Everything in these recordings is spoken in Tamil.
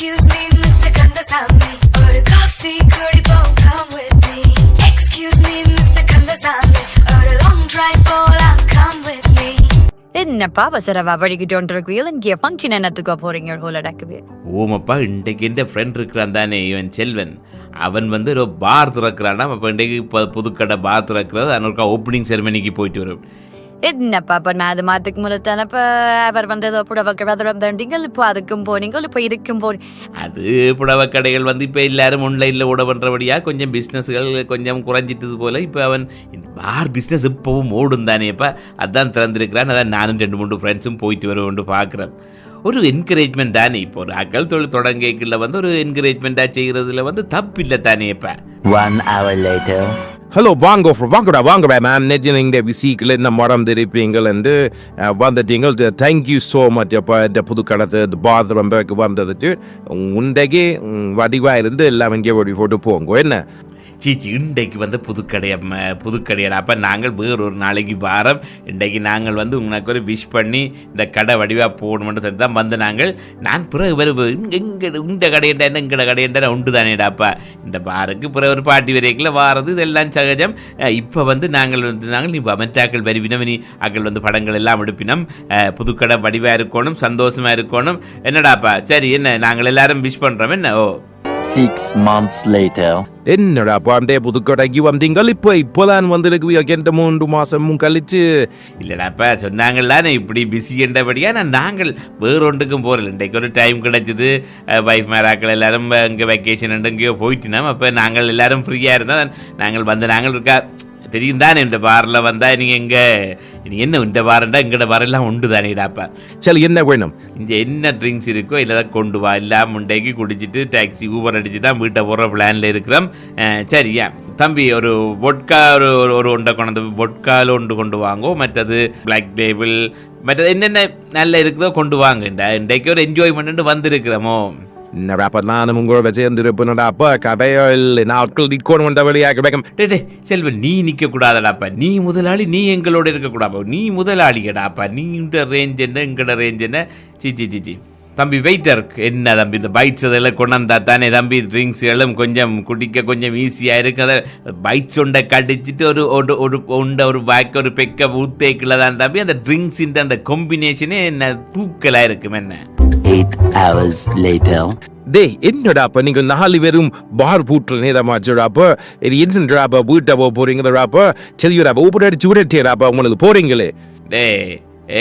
Excuse me, Mr. Kandasamy. ஒரு காஃபி குடிப்போம் come with me. Excuse me, Mr. Kandasamy. ஒரு long drive போலாம் come with me. என்னப்பா அவசரவா வழிகிட்டு இருக்கிறீர்கள் இங்கே ஃபங்க்ஷன் என்னத்துக்கோ போறீங்க ஹோலடக்குவே ஓமப்பா இன்றைக்கு எந்த ஃப்ரெண்ட் இருக்கிறான் தானே இவன் செல்வன் அவன் வந்து ஒரு பார் திறக்கிறானா அப்போ இன்றைக்கு இப்போ புதுக்கடை பார் திறக்கிறது அதனொருக்கா ஓப்பனிங் செரமனிக்கு போயிட்டு வரும் என்னப்பா இப்போ நான் அது மாத்துக்கு முதல் இப்போ அவர் வந்து ஏதோ புடவை வந்தீங்கள் இப்போ அதுக்கும் போனீங்க இப்போ இதுக்கும் போறீங்க அது புடவை கடைகள் வந்து இப்போ எல்லாரும் ஒன்லைனில் ஓட பண்ணுறபடியாக கொஞ்சம் பிஸ்னஸ்கள் கொஞ்சம் குறைஞ்சிட்டது போல் இப்போ அவன் பார் பிஸ்னஸ் இப்போவும் ஓடும் தானேப்பா அதான் திறந்திருக்கிறான் அதான் நானும் ரெண்டு மூணு ஃப்ரெண்ட்ஸும் போயிட்டு வருவோம்னு பார்க்குறேன். ஒரு என்கரேஜ்மெண்ட் தானே இப்போ ஒரு அக்கல் தொழில் தொடங்கிக்கல வந்து ஒரு என்கரேஜ்மெண்ட்டாக செய்கிறதுல வந்து தப்பு இல்லை தானேப்பா One hour later. ஹலோ வாங்க வாங்கடா வாங்கடா மேம் நெஜில் நீங்கள் விசிக்கில் இந்த மரம் தெரிப்பீங்கள் என்று வந்துட்டீங்கள் தேங்க்யூ ஸோ மச் அப்போ இந்த புது கடத்து இந்த பாத்ரூம் வந்ததுட்டு உண்டைக்கு வடிவாக இருந்து எல்லாம் இங்கே ஓடி போட்டு போங்க என்ன சீச்சி இன்றைக்கு வந்து புதுக்கடை புதுக்கடையடா அப்போ நாங்கள் வேறு ஒரு நாளைக்கு வாரம் இன்றைக்கு நாங்கள் வந்து உங்களுக்கு ஒரு விஷ் பண்ணி இந்த கடை வடிவாக போகணும்னு சொல்லி தான் வந்து நாங்கள் நான் பிறகு வேறு இங்கே இந்த கடையண்டா என்ன எங்கட கடையண்டா உண்டு தானேடாப்பா இந்த பாருக்கு பிறகு ஒரு பாட்டி வரைக்குள்ள வாரது இதெல்லாம் சகஜம். இப்போ வந்து நாங்கள் வந்து நாங்கள் நீ மற்றாக்கள் வருவினம் நீ அக்கள் வந்து படங்கள் எல்லாம் எடுப்பினோம். புதுக்கடை வடிவாக இருக்கணும் சந்தோஷமாக இருக்கணும். என்னடாப்பா சரி என்ன நாங்கள் எல்லாரும் விஷ் பண்ணுறோம் என்ன? ஓ. Six months later. என்னடா அப்போ அந்த புதுக்கடைக்கு வந்தீங்கள் இப்போ இப்போதான் வந்திருக்கு எந்த மூன்று மாதமும் கழிச்சு. இல்லைடாப்பா சொன்னாங்கல்ல நான் இப்படி பிஸி என்றபடியா நான் நாங்கள் வேறொன்றுக்கும் போகிறல இன்றைக்கு ஒரு டைம் கிடைச்சிது. வைஃப் மேராக்கள் எல்லாரும் இங்கே வெக்கேஷன் எங்கேயோ போயிட்டுனோம் அப்போ நாங்கள் எல்லாரும் ஃப்ரீயாக இருந்தால் நாங்கள் வந்து நாங்கள் இருக்கா தெரியும் தானே இந்த பாரில் வந்தால் நீங்கள் எங்கே? நீ என்ன இந்த பாரண்டா எங்கட பாரெல்லாம் உண்டு தானேடாப்பா சரி என்ன வேணும்? இங்கே என்ன ட்ரிங்க்ஸ் இருக்கோ இல்லை தான் கொண்டு வா. எல்லாம் முண்டைக்கு குடிச்சிட்டு டாக்ஸி ஊபர் அடிச்சு தான் வீட்டை போகிற பிளானில் இருக்கிறோம். சரியா தம்பி ஒரு பொட்கா ஒரு ஒரு ஒன்றை கொண்டு பொட்கால ஒன்று கொண்டு வாங்கோ. மற்றது பிளாக் டேபிள் மற்றது என்னென்ன நல்ல இருக்குதோ கொண்டு வாங்க இன்றைக்கு ஒரு என்ஜாய்மெண்ட் வந்திருக்கிறோமோ. என்னடா அப்போ நானும் உங்களோட சேர்ந்துருப்பேனடா அப்போ கடையில் நாட்கள் நிற்கணும் வந்த வழியாக கிடைக்கும் டே டே செல்வன் நீ நிற்க கூடாதடாப்பா நீ முதலாளி நீ எங்களோட இருக்கக்கூடாப்பா நீ முதலாளிகடாப்பா நீண்ட ரேஞ்ச் என்ன எங்கட ரேஞ்ச் என்ன சி சி சி சி தம்பி வெயிட்டர் என்ன தம்பி இந்த பைட்ஸ் அதெல்லாம் கொண்டாந்தா தானே தம்பி ட்ரிங்க்ஸ்களும் கொஞ்சம் குடிக்க கொஞ்சம் ஈஸியாக இருக்கு அதை பைட்ஸ் உண்டை கடிச்சிட்டு ஒரு ஒரு ஒரு உண்டை ஒரு பேக் ஒரு பெக்க ஊத்தேக்கில் தான் தம்பி அந்த ட்ரிங்க்ஸின் அந்த காம்பினேஷனே என்ன தூக்கலாக இருக்கும் என்ன Eight hours later. டேய் என்னடா அப்போ நீங்கள் நாலு பேரும் பார் பூட்டில் நேரமாச்சுடா அப்போ இது என்னடா அப்போ வீட்டை போக போறீங்கடா அப்போ சரிடா அப்போ ஊப்பட அடிச்சு விடட்டேடா அப்போ உங்களுக்கு போறீங்களே டேய்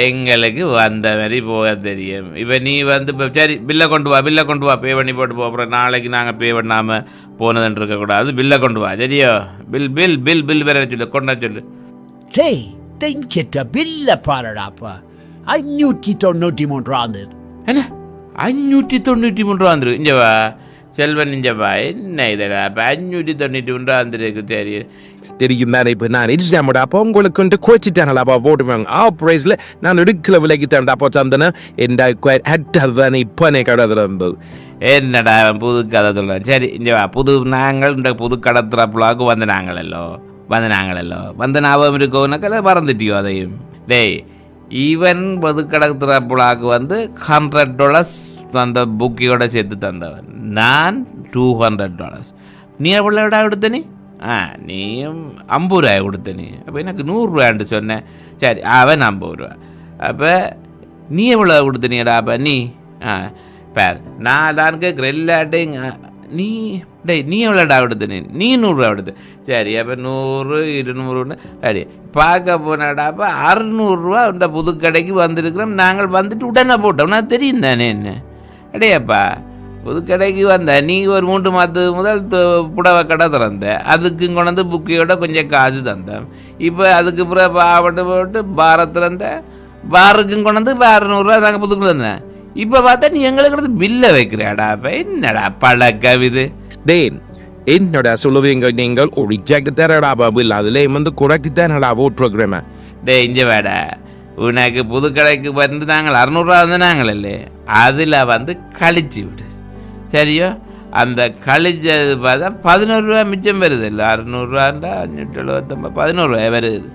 எங்களுக்கு வந்த மாதிரி போக தெரியும் இப்போ நீ வந்து இப்போ சரி பில்லை கொண்டு வா பில்லை கொண்டு வா பே பண்ணி போட்டு போகிறோம் நாளைக்கு நாங்கள் பே பண்ணாமல் போனதுன்னு இருக்கக்கூடாது பில்லை கொண்டு வா சரியோ பில் பில் பில் பில் வேற சொல்லு கொண்டா சொல்லு டேய் தென்கிட்ட பில்ல பாருடாப்பா ஐநூற்றி தொண்ணூற்றி மூன்றாவது என்ன அஞ்சூற்றி தொண்ணூற்றி மூன்றுரூவா வந்துருக்கு இஞ்சவா செல்வன் இஞ்சவா என்ன இதடா? அப்போ அஞ்சூற்றி தொண்ணூற்றி மூன்றுரூவா வந்துருக்கு சரி தெரியும் தானே இப்போ நான் எடுத்துட்டேன் அப்போ உங்களுக்கு வந்துட்டு கோச்சிட்டாங்களாப்பா போட்டுவாங்க ஆ ப்ரைஸில் நான் எடுக்கல விலைக்கு தரேன் அப்போ சந்தனம். என்ன ஹட்டாக தானே இப்போ நே கடை என்னடா புது கதை சொல்கிறேன் சரி இங்கே புது நாங்கள் இந்த புது கடை திறப்புலாவுக்கு வந்து நாங்களல்லோ? வந்து நாங்களல்லோ? வந்து ஞாபகம் இருக்கோன்னாக்கல மறந்துட்டியோ அதையும்? டேய் ஈவன் புது கடத்துறப்புலாவுக்கு வந்து ஹண்ட்ரட் டாலர்ஸ் அந்த புக்கியோட சேர்த்து தந்தவன். நான் டூ ஹண்ட்ரட் டாலர்ஸ் நீ எவ்வளோ விட கொடுத்த நீ? ஆ நீயும் ஐம்பது ரூபாய் கொடுத்த நீ. அப்போ எனக்கு நூறுரூவான்ட்டு சொன்னேன். சரி அவன் ஐம்பது ரூபா அப்போ நீ எவ்வளோ கொடுத்தனியடா அப்போ நீ ஆ பேர் நான் தான் கேட்குறேன் எல்லாட்டையும் நீ டேய் நீ எவ்வளோடா விடுது நீ நீ நூறுரூவா விடுது சரி அப்போ நூறு இருநூறுன்னு சரி பார்க்க போனாடா அப்போ அறுநூறுரூவா இந்த புது கடைக்கு வந்திருக்கிறோம் நாங்கள் வந்துட்டு உடனே போட்டோம் நான் தெரியும் தானே என்ன அடையப்பா புது கடைக்கு வந்த நீ ஒரு மூன்று மாதத்துக்கு முதல் புடவை கடை திறந்த அதுக்கு கொண்டு புக்கையோட கொஞ்சம் காசு தந்தேன் இப்போ அதுக்கு பிறகு பாவட்டு போட்டு பாரை திறந்த பாருக்கும் கொண்டாந்து அறுநூறுவா நாங்கள் புதுக்குள்ள இருந்தேன் இப்போ பார்த்தா நீ எங்களுக்கு பில்லை வைக்கிறியாடா? அப்போ என்னடா பழக்கம் இது டேய் என்னடா சொல்லுவீங்க நீங்கள் ரிஜெக்ட் தரடா பாபு அதிலே வந்து குறைச்சி தானடா ஓட் ப்ரோக்ராமை டேய் இங்கே வேடா. உனக்கு புது கடைக்கு வந்து நாங்கள் அறநூறுவா இருந்தாங்களே இல்லையே அதில் வந்து கழிச்சு விடு. சரியோ? அந்த கழிச்சது பார்த்தா பதினோரு ரூபா மிச்சம் வருது. இல்லை அறநூறுவாண்டா அஞ்சூற்றி எழுபத்தொம்பது பதினோரு ரூபாய் வருது.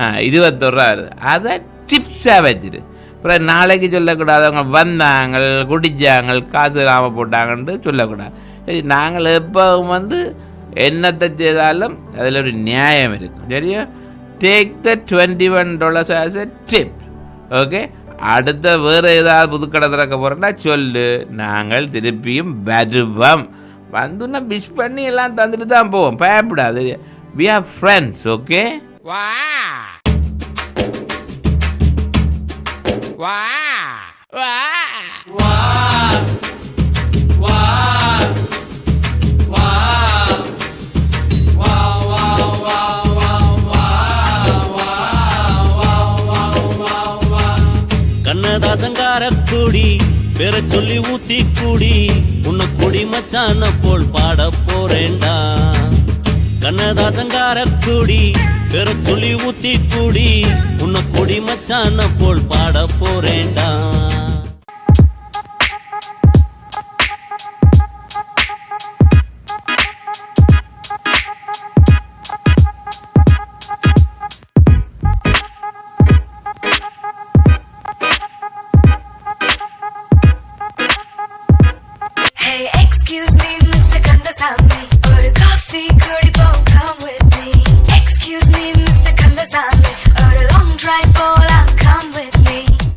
ஆ இருபத்தொரு ரூபா வருது. அதை டிப்ஸாக வச்சிரு. அப்புறம் நாளைக்கு சொல்லக்கூடாது. அவங்க வந்தாங்க குடிச்சாங்க காசு இல்லாமல் போட்டாங்கன்ட்டு சொல்லக்கூடாது. சரி நாங்கள் எப்பவும் வந்து என்னத்தை செய்தாலும் அதில் ஒரு நியாயம் இருக்கும். சரியா? Take the twenty one dollars as a tip okay அடுத்த வேறு ஏதாவது புதுக்கடை திறக்க போகிறோன்னா சொல்லு. நாங்கள் திருப்பியும் வருவோம். வந்துன்னா விஷ் பண்ணி எல்லாம் தந்துட்டு தான் போவோம். பயப்படாது வி ஆர் ஃப்ரெண்ட்ஸ் ஓகே வா வா. வா. கண்ணதாசங்கார கூடி பெற சொல்லி ஊத்தி கூடி உன்னை குடி மச்சான போல் பாட போறேன்டா. கண்ணதாசங்கார குடி பெற சொல்லி ஊத்தி குடி உன்னை கொடி மச்சான போல் பாட போறேண்டா Hey, excuse me, Mr. Kandasamy. ஒரு காஃபி கூட